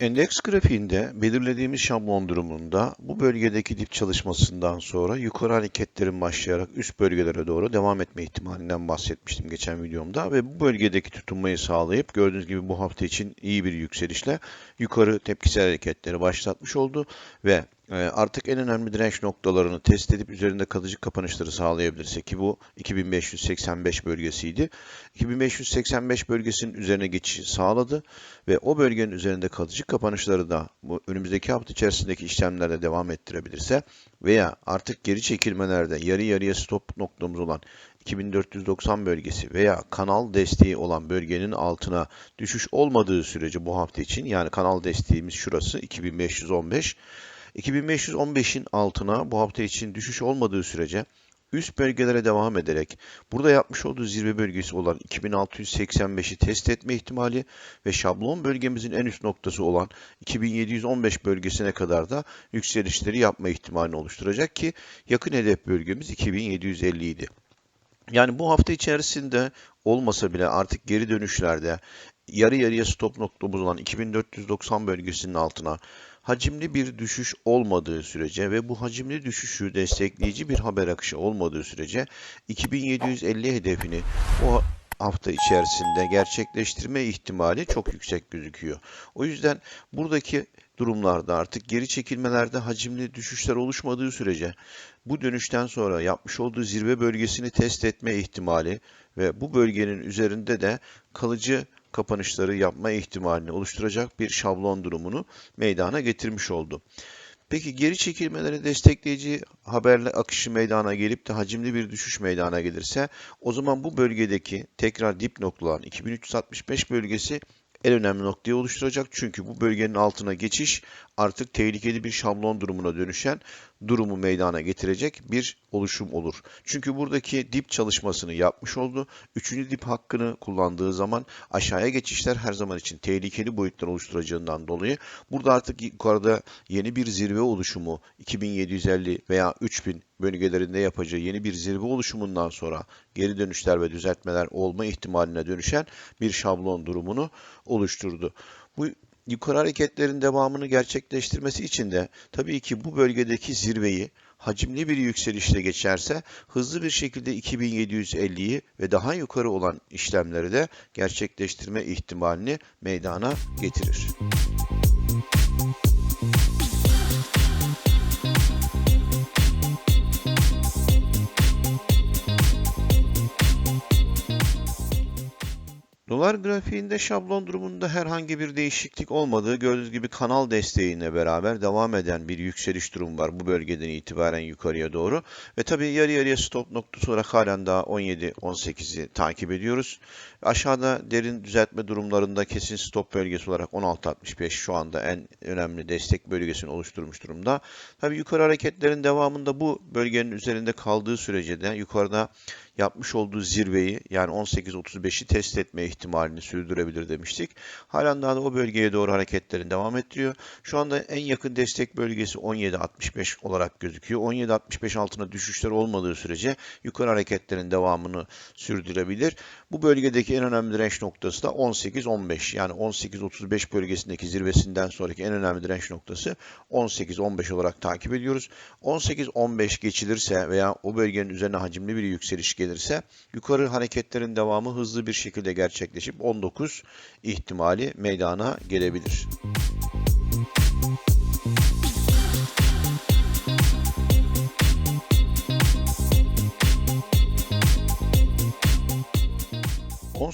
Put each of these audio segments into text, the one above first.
Endeks grafiğinde belirlediğimiz şablon durumunda bu bölgedeki dip çalışmasından sonra yukarı hareketlerin başlayarak üst bölgelere doğru devam etme ihtimalinden bahsetmiştim geçen videomda ve bu bölgedeki tutunmayı sağlayıp gördüğünüz gibi bu hafta için iyi bir yükselişle yukarı tepkisel hareketleri başlatmış oldu ve artık en önemli direnç noktalarını test edip üzerinde kalıcı kapanışları sağlayabilirse ki bu 2585 bölgesiydi. 2585 bölgesinin üzerine geçişi sağladı ve o bölgenin üzerinde kalıcı kapanışları da bu önümüzdeki hafta içerisindeki işlemlerde devam ettirebilirse veya artık geri çekilmelerde yarı yarıya stop noktamız olan 2490 bölgesi veya kanal desteği olan bölgenin altına düşüş olmadığı sürece bu hafta için yani kanal desteğimiz şurası 2515 2515'in altına bu hafta için düşüş olmadığı sürece üst bölgelere devam ederek burada yapmış olduğu zirve bölgesi olan 2685'i test etme ihtimali ve şablon bölgemizin en üst noktası olan 2715 bölgesine kadar da yükselişleri yapma ihtimalini oluşturacak ki yakın hedef bölgemiz 2750 idi. Yani bu hafta içerisinde olmasa bile artık geri dönüşlerde yarı yarıya stop noktamız olan 2490 bölgesinin altına hacimli bir düşüş olmadığı sürece ve bu hacimli düşüşü destekleyici bir haber akışı olmadığı sürece 2750 hedefini bu hafta içerisinde gerçekleştirme ihtimali çok yüksek gözüküyor. O yüzden buradaki durumlarda artık geri çekilmelerde hacimli düşüşler oluşmadığı sürece bu dönüşten sonra yapmış olduğu zirve bölgesini test etme ihtimali ve bu bölgenin üzerinde de kalıcı kapanışları yapma ihtimalini oluşturacak bir şablon durumunu meydana getirmiş oldu. Peki geri çekilmeleri destekleyici haberle akışı meydana gelip de hacimli bir düşüş meydana gelirse o zaman bu bölgedeki tekrar dip noktalan 2365 bölgesi en önemli noktayı oluşturacak. Çünkü bu bölgenin altına geçiş artık tehlikeli bir şablon durumuna dönüşen durumu meydana getirecek bir oluşum olur. Çünkü buradaki dip çalışmasını yapmış oldu. Üçüncü dip hakkını kullandığı zaman aşağıya geçişler her zaman için tehlikeli boyutlar oluşturacağından dolayı burada artık yukarıda yeni bir zirve oluşumu 2750 veya 3000 bölgelerinde yapacağı yeni bir zirve oluşumundan sonra geri dönüşler ve düzeltmeler olma ihtimaline dönüşen bir şablon durumunu oluşturdu. Bu yukarı hareketlerin devamını gerçekleştirmesi için de tabii ki bu bölgedeki zirveyi hacimli bir yükselişle geçerse hızlı bir şekilde 2750'yi ve daha yukarı olan işlemleri de gerçekleştirme ihtimalini meydana getirir. Dolar grafiğinde şablon durumunda herhangi bir değişiklik olmadığı gördüğünüz gibi kanal desteğiyle beraber devam eden bir yükseliş durum var bu bölgeden itibaren yukarıya doğru. Ve tabii yarı yarıya stop noktası olarak halen daha 17-18'i takip ediyoruz. Aşağıda derin düzeltme durumlarında kesin stop bölgesi olarak 16.65 şu anda en önemli destek bölgesini oluşturmuş durumda. Tabii yukarı hareketlerin devamında bu bölgenin üzerinde kaldığı sürece de yukarıda yapmış olduğu zirveyi yani 18.35'i test etme ihtimalini sürdürebilir demiştik. Halen daha da o bölgeye doğru hareketlerini devam ettiriyor. Şu anda en yakın destek bölgesi 17.65 olarak gözüküyor. 17.65 altına düşüşler olmadığı sürece yukarı hareketlerin devamını sürdürebilir. Bu bölgedeki en önemli direnç noktası da 18-15 yani 18-35 bölgesindeki zirvesinden sonraki en önemli direnç noktası 18-15 olarak takip ediyoruz. 18-15 geçilirse veya o bölgenin üzerine hacimli bir yükseliş gelirse yukarı hareketlerin devamı hızlı bir şekilde gerçekleşip 19 ihtimali meydana gelebilir.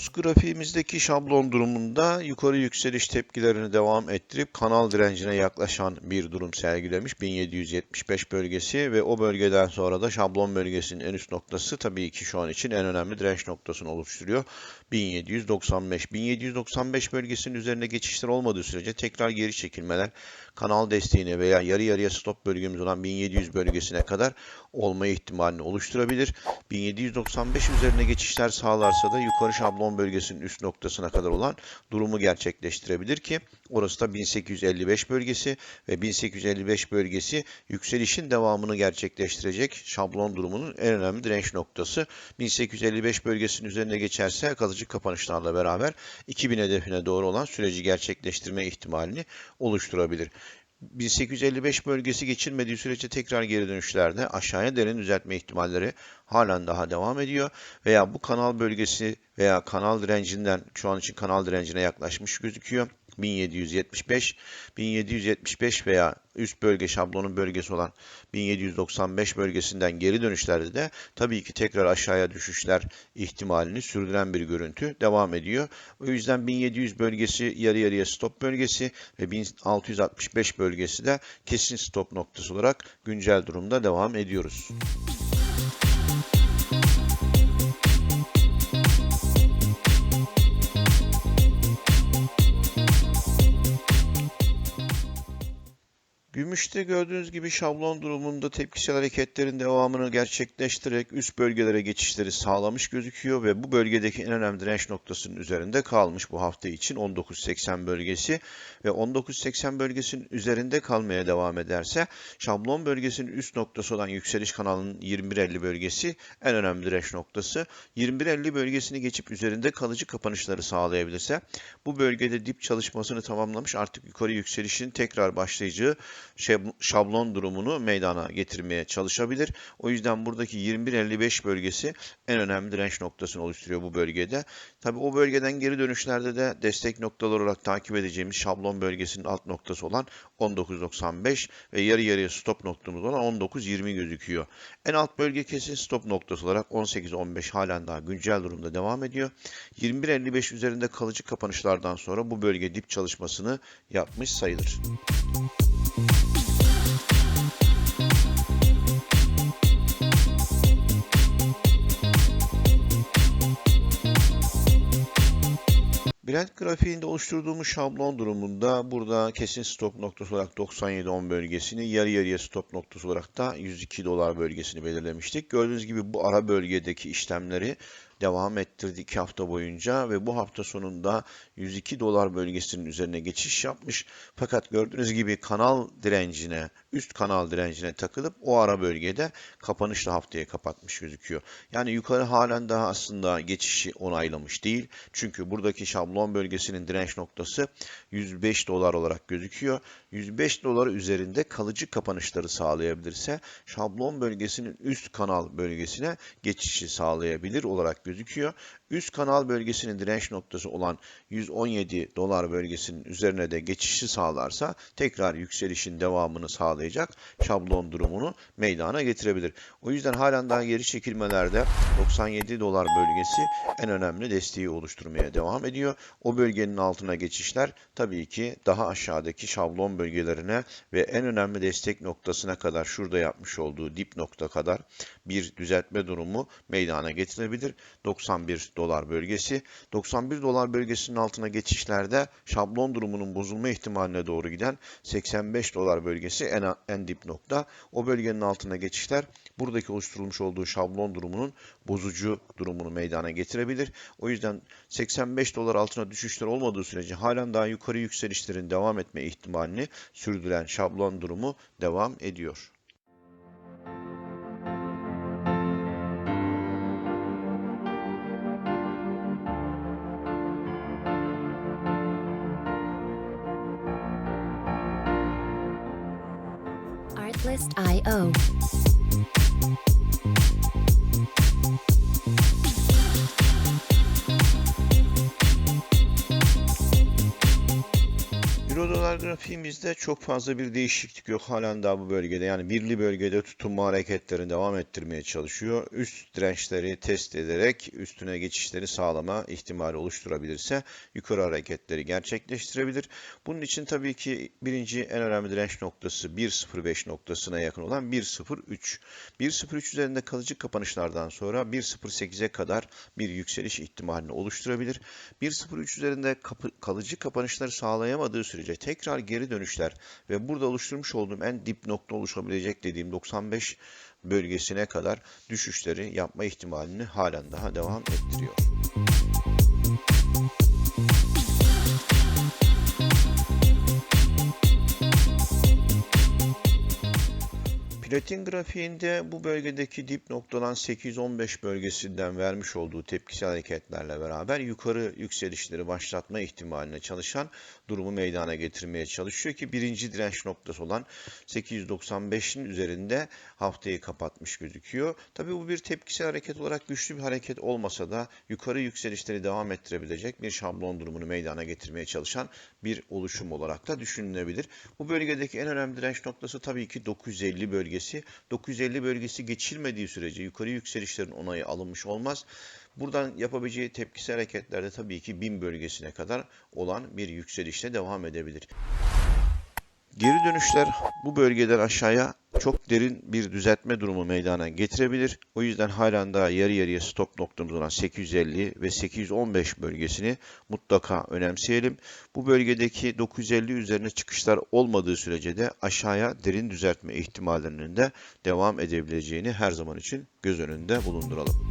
Ons grafiğimizdeki şablon durumunda yukarı yükseliş tepkilerini devam ettirip kanal direncine yaklaşan bir durum sergilemiş 1775 bölgesi ve o bölgeden sonra da şablon bölgesinin en üst noktası tabii ki şu an için en önemli direnç noktasını oluşturuyor. 1795. 1795 bölgesinin üzerine geçişler olmadığı sürece tekrar geri çekilmeler, kanal desteğine veya yarı yarıya stop bölgemiz olan 1700 bölgesine kadar olma ihtimalini oluşturabilir. 1795 üzerine geçişler sağlarsa da yukarı şablon bölgesinin üst noktasına kadar olan durumu gerçekleştirebilir ki orası da 1855 bölgesi ve 1855 bölgesi yükselişin devamını gerçekleştirecek şablon durumunun en önemli direnç noktası. 1855 bölgesinin üzerine geçerse kalıcı kapanışlarla beraber 2000 hedefine doğru olan süreci gerçekleştirme ihtimalini oluşturabilir. 1855 bölgesi geçilmediği sürece tekrar geri dönüşlerde aşağıya derin düzeltme ihtimalleri halen daha devam ediyor. Veya bu kanal bölgesi veya kanal direncinden şu an için kanal direncine yaklaşmış gözüküyor. 1775, 1775 veya üst bölge şablonun bölgesi olan 1795 bölgesinden geri dönüşlerde de tabii ki tekrar aşağıya düşüşler ihtimalini sürdüren bir görüntü devam ediyor. O yüzden 1700 bölgesi yarı yarıya stop bölgesi ve 1665 bölgesi de kesin stop noktası olarak güncel durumda devam ediyoruz. Gümüşte gördüğünüz gibi şablon durumunda tepkisel hareketlerin devamını gerçekleştirerek üst bölgelere geçişleri sağlamış gözüküyor ve bu bölgedeki en önemli direnç noktasının üzerinde kalmış bu hafta için 19.80 bölgesi ve 19.80 bölgesinin üzerinde kalmaya devam ederse şablon bölgesinin üst noktası olan yükseliş kanalının 21.50 bölgesi en önemli direnç noktası. 21.50 bölgesini geçip üzerinde kalıcı kapanışları sağlayabilirse bu bölgede dip çalışmasını tamamlamış artık yukarı yükselişin tekrar başlayacağı şablon durumunu meydana getirmeye çalışabilir. O yüzden buradaki 21.55 bölgesi en önemli direnç noktasını oluşturuyor bu bölgede. Tabi o bölgeden geri dönüşlerde de destek noktalar olarak takip edeceğimiz şablon bölgesinin alt noktası olan 19.95 ve yarı yarıya stop noktamız olan 19.20 gözüküyor. En alt bölge kesin stop noktası olarak 18.15 halen daha güncel durumda devam ediyor. 21.55 üzerinde kalıcı kapanışlardan sonra bu bölge dip çalışmasını yapmış sayılır. Brent grafiğinde oluşturduğumuz şablon durumunda burada kesin stop noktası olarak 97.10 bölgesini, yarı yarıya stop noktası olarak da 102 dolar bölgesini belirlemiştik. Gördüğünüz gibi bu ara bölgedeki işlemleri devam ettirdi 2 hafta boyunca ve bu hafta sonunda 102 dolar bölgesinin üzerine geçiş yapmış. Fakat gördüğünüz gibi kanal direncine, üst kanal direncine takılıp o ara bölgede kapanışla haftaya kapatmış gözüküyor. Yani yukarı halen daha aslında geçişi onaylamış değil. Çünkü buradaki şablon bölgesinin direnç noktası 105 dolar olarak gözüküyor. 105 dolar üzerinde kalıcı kapanışları sağlayabilirse şablon bölgesinin üst kanal bölgesine geçişi sağlayabilir olarak gözüküyor. Üst kanal bölgesinin direnç noktası olan 117 dolar bölgesinin üzerine de geçişi sağlarsa tekrar yükselişin devamını sağlayacak şablon durumunu meydana getirebilir. O yüzden halen daha geri çekilmelerde 97 dolar bölgesi en önemli desteği oluşturmaya devam ediyor. O bölgenin altına geçişler tabii ki daha aşağıdaki şablon bölgelerine ve en önemli destek noktasına kadar şurada yapmış olduğu dip nokta kadar bir düzeltme durumu meydana getirebilir. 91 dolar bölgesi. 91 dolar bölgesinin altına geçişlerde şablon durumunun bozulma ihtimaline doğru giden 85 dolar bölgesi en, en dip nokta. O bölgenin altına geçişler buradaki oluşturulmuş olduğu şablon durumunun bozucu durumunu meydana getirebilir. O yüzden 85 dolar altına düşüşler olmadığı sürece halen daha yukarı yükselişlerin devam etme ihtimalini sürdüren şablon durumu devam ediyor. Catalyst.io. Grafiğimizde çok fazla bir değişiklik yok halen daha bu bölgede. Yani birli bölgede tutunma hareketlerini devam ettirmeye çalışıyor. Üst dirençleri test ederek üstüne geçişleri sağlama ihtimali oluşturabilirse yukarı hareketleri gerçekleştirebilir. Bunun için tabii ki birinci en önemli direnç noktası 1.05 noktasına yakın olan 1.03. 1.03 üzerinde kalıcı kapanışlardan sonra 1.08'e kadar bir yükseliş ihtimalini oluşturabilir. 1.03 üzerinde kapı, kalıcı kapanışları sağlayamadığı sürece tekrar tekrar geri dönüşler ve burada oluşturmuş olduğum en dip nokta oluşabilecek dediğim 95 bölgesine kadar düşüşleri yapma ihtimalini halen daha devam ettiriyor. Platin grafiğinde bu bölgedeki dip noktadan 815 bölgesinden vermiş olduğu tepkisel hareketlerle beraber yukarı yükselişleri başlatma ihtimaline çalışan durumu meydana getirmeye çalışıyor ki birinci direnç noktası olan 895'in üzerinde haftayı kapatmış gözüküyor. Tabii bu bir tepkisel hareket olarak güçlü bir hareket olmasa da yukarı yükselişleri devam ettirebilecek bir şablon durumunu meydana getirmeye çalışan bir oluşum olarak da düşünülebilir. Bu bölgedeki en önemli direnç noktası tabii ki 950 bölgesi. 950 bölgesi geçilmediği sürece yukarı yükselişlerin onayı alınmış olmaz. Buradan yapabileceği tepkisel hareketlerde tabii ki 1000 bölgesine kadar olan bir yükselişle devam edebilir. Geri dönüşler bu bölgeden aşağıya çok derin bir düzeltme durumu meydana getirebilir. O yüzden halen daha yarı yarıya stop noktamız olan 850 ve 815 bölgesini mutlaka önemseyelim. Bu bölgedeki 950 üzerine çıkışlar olmadığı sürece de aşağıya derin düzeltme ihtimallerinin de devam edebileceğini her zaman için göz önünde bulunduralım.